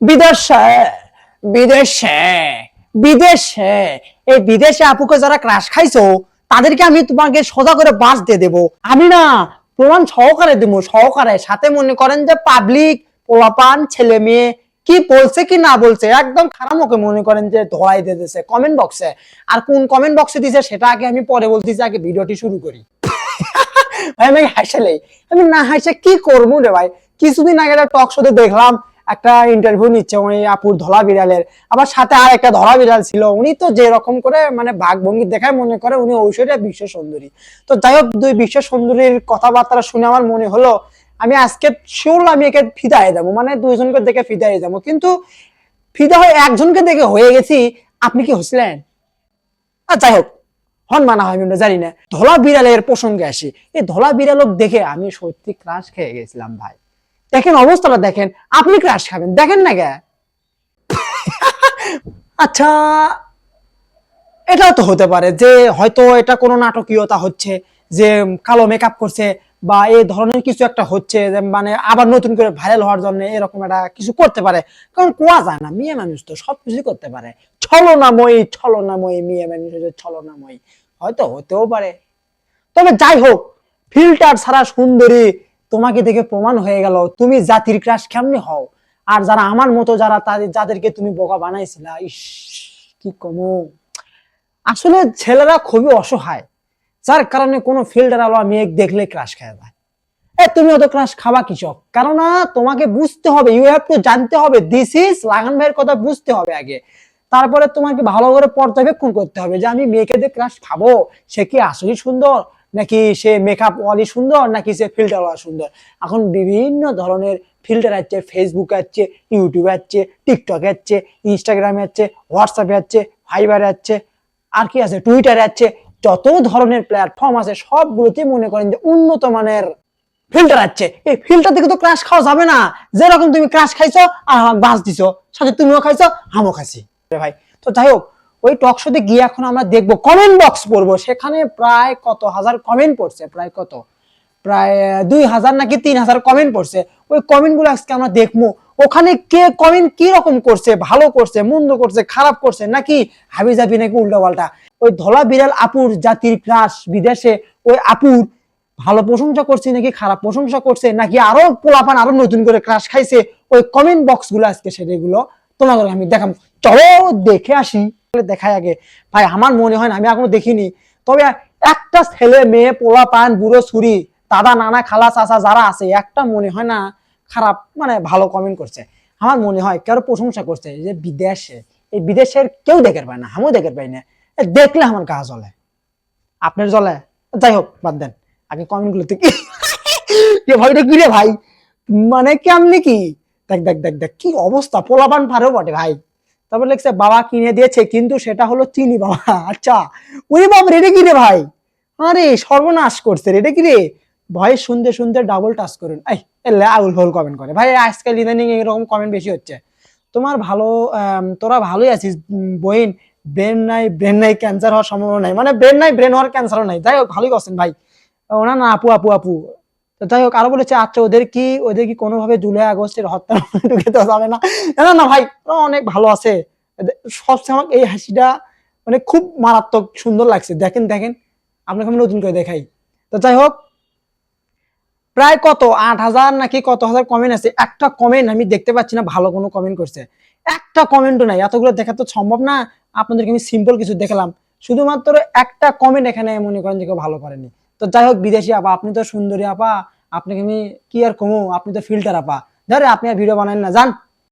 বিদেশে বিদেশে বিদেশে। এই বিদেশে আপুকে যারা ক্রাশ খাইছো, তাদেরকে আমি তোমাকে সোজা করে বাস দিয়ে দেবো। আমি না প্রমাণ সহকারে দেবো, সহকারে। সাথে মনে করেন যে পাবলিক পোলাপান, ছেলে মেয়ে, কি বলছে কি না বলছে, একদম খারাপ ওকে মনে করেন যে ধরাই দিয়ে দিয়েছে কমেন্ট বক্সে আর কোন কমেন্ট বক্সে দিছে সেটা আগে আমি পরে বলতেছি, আগে ভিডিওটি শুরু করি। ভাই, আমি হাসালেই। আমি না হাসে কি করব রে ভাই? কিছুদিন আগে একটা টক শোতে দেখলাম একটা ইন্টারভিউ নিচ্ছে, উনি আপুর ধলা বিড়ালের। আবার সাথে আর একটা ধলা বিড়াল ছিল, উনি তো যে রকম করে মানে ভাগ ভঙ্গি দেখায় মনে করে উনি ঐশ্বর্যা বিশ্ব সুন্দরী। তো যাই হোক, দুই বিশ্ব সুন্দরীর কথাবার্তা শুনে আমার মনে হলো, আমি আজকে শিওর আমি একে ফিদায় যাব মানে দুইজনকে দেখে ফিদায় যাব কিন্তু ফিদা হয়ে একজনকে দেখে হয়ে গেছি, আপনি কি হচ্ছিলেন আর যাই হোক, হন মানা হয় আমি আমরা জানি না। ধলা বিড়ালের প্রসঙ্গে আসি। এই ধলা বিড়ালক দেখে আমি সত্যি ক্রাশ খেয়ে গেছিলাম, ভাই। দেখেন অবস্থাটা দেখেন। আপনি ক্রাশ খাবেন, দেখেন না গে আচ্ছা এটাও তো হতে পারে যে হয়তো এটা কোনো নাটকীয়তা হচ্ছে, যে কালো মেকআপ করছে বা এই ধরনের কিছু একটা হচ্ছে, যে মানে আবার নতুন করে ভাইরাল হওয়ার জন্য এরকম একটা কিছু করতে পারে। কারণ কোয়া যায় না, মেয়ে মানুষ তো সবকিছু করতে পারে। ছলনাময়ী ছলনাময়ী, মেয়ে মানুষ হচ্ছে ছলনাময়ী। হয়তো হতেও পারে। তবে যাই হোক ফিল্টার ছাড়া সুন্দরী তোমাকে দেখে প্রমাণ হয়ে গেল, তুমি জাতির ক্রাশ কেমনি হও? আর যারা আমার মতো যারা, তাদের, যাদেরকে তুমি বোকা বানাইছিলা, ইস, কি কমো? আসলে ছেলেরা খুবই অসহায়। যার কারণে কোনো ফিল্টার আলো মেয়ে দেখলে ক্রাশ খায় যায়। এ, তুমি অত ক্রাশ খাবা কিসব কারণ তোমাকে বুঝতে হবে ইউ হ্যাভ টু জানতে হবে দিস ইজ লাগান ভাইয়ের কথা বুঝতে হবে আগে। তারপরে তোমাকে ভালো করে পর্যবেক্ষণ করতে হবে যে আমি মেয়েকে দিয়ে ক্রাশ খাব, সে কি আসলে সুন্দর? নাকি সে মেকআপ ওয়ালি সুন্দর, নাকি সে ফিল্টার ওয়ালা সুন্দর? এখন বিভিন্ন ধরনের ফিল্টার আছে ফেসবুক আছে ইউটিউব আছে টিকটক আছে ইনস্টাগ্রামে আছে হোয়াটসঅ্যাপে আছে ফাইবারে আছে আর কি আছে? টুইটারে আছে যত ধরনের প্ল্যাটফর্ম আছে, সবগুলোতে মনে করেন যে উন্নত মানের ফিল্টার আছে এই ফিল্টার থেকে তো ক্রাশ খাওয়া যাবে না। যেরকম তুমি ক্রাশ খাইছো, আর আমাকে বাস দিছো, সাথে তুমিও খাইছো, আমিও খাইছি। ভাই, তো যাই হোক ওই টক শোতে গিয়ে এখন আমরা দেখব কমেন্ট বক্স পড়ব। সেখানে প্রায় কত? হাজার কমেন্ট পড়ছে, প্রায় কত? প্রায় দুই হাজার নাকি তিন হাজার কমেন্ট পড়ছে। ওই কমেন্টগুলো আজকে আমরা দেখব। ওখানে কে কমেন্ট কি রকম করছে, ভালো করছে, মন্দ করছে, খারাপ করছে, নাকি হাবি জাবি নাকি উল্টা পাল্টা ওই ধলা বিড়াল আপুর জাতির ক্রাশ বিদেশে, ওই আপুর ভালো প্রশংসা করছে নাকি খারাপ প্রশংসা করছে, নাকি আরও পোলাপান আরও নতুন করে ক্রাশ খাইছে? ওই কমেন্ট বক্সগুলো আজকে সেগুলো তোমাদের আমি দেখাম চলো দেখে আসি। দেখাই আগে। ভাই, আমার মনে হয় না, আমি এখনও দেখিনি। তবে একটা ছেলে, মেয়ে, পোলা, পান, বুড়ো, ছুরি, দাদা, নানা, খালা, চাচা যারা আছে, একটা মনে হয় না খারাপ মানে ভালো কমেন্ট করছে। আমার মনে হয় কারও প্রশংসা করছে যে বিদেশে, এই বিদেশের কেউ দেখের পায় না, আমিও দেখের পাই না। দেখলে আমার গা জ্বলে। আপনার জ্বলে? যাই হোক, বাদ দেন। আগে কমেন্টগুলো থেকে ভাইটা কি রে ভাই? মানে কেমনি কি? দেখ দেখ দেখ দেখ, কি অবস্থা? পোলাপান পারেও বটে ভাই। তারপর লিখছে, বাবা কিনে দিয়েছে, কিন্তু সেটা হলো চিনি, বাবা। আচ্ছা ওই বাবা রেডে কি রে ভাই? আরে, সর্বনাশ করছে, রেডে কি রে ভয় শুনতে শুনতে ডাবল টাচ করুন। এই আউল হোল কমেন্ট করে। ভাই, আজকাল ইদানিং এরকম কমেন্ট বেশি হচ্ছে। তোমার ভালো তোরা ভালোই আছিস বইন ব্রেন নাই ব্রেন নাই ক্যান্সার হওয়ার সম্ভাবনা নাই। মানে ব্রেন নাই, ব্রেন হওয়ার ক্যান্সারও নাই। যাই হোক, ভালোই করছেন ভাই। ওনা না, আপু আপু আপু। যাই হোক আরও বলেছে আচ্ছা ওদের কি ওদের কি কোনোভাবে জুলাই আগস্টের হত্যা ঢুকে দেওয়া যাবে না? না, না ভাই অনেক ভালো আছে। সবচেয়ে আমার এই হাসিটা মানে খুব মারাত্মক সুন্দর লাগছে। দেখেন দেখেন আপনাকে আমি নতুন করে দেখাই। তো যাই হোক প্রায় কত? আট হাজার নাকি কত হাজার কমেন্ট আছে? একটা কমেন্ট আমি দেখতে পাচ্ছি না ভালো কোনো কমেন্ট করছে। একটা কমেন্টও নাই। এতগুলো দেখা তো সম্ভব না। আপনাদেরকে আমি সিম্পল কিছু দেখালাম। শুধুমাত্র একটা কমেন্ট এখানে মনে করেন যে কেউ ভালো করেনি। তো যাই হোক বিদেশি আপা, আপনি তো সুন্দরী আপা, আপনাকে আমি কি আর কমু? আপনি তো ফিল্টার আপা। ধরে আপনি আর ভিডিও বানান না, যান।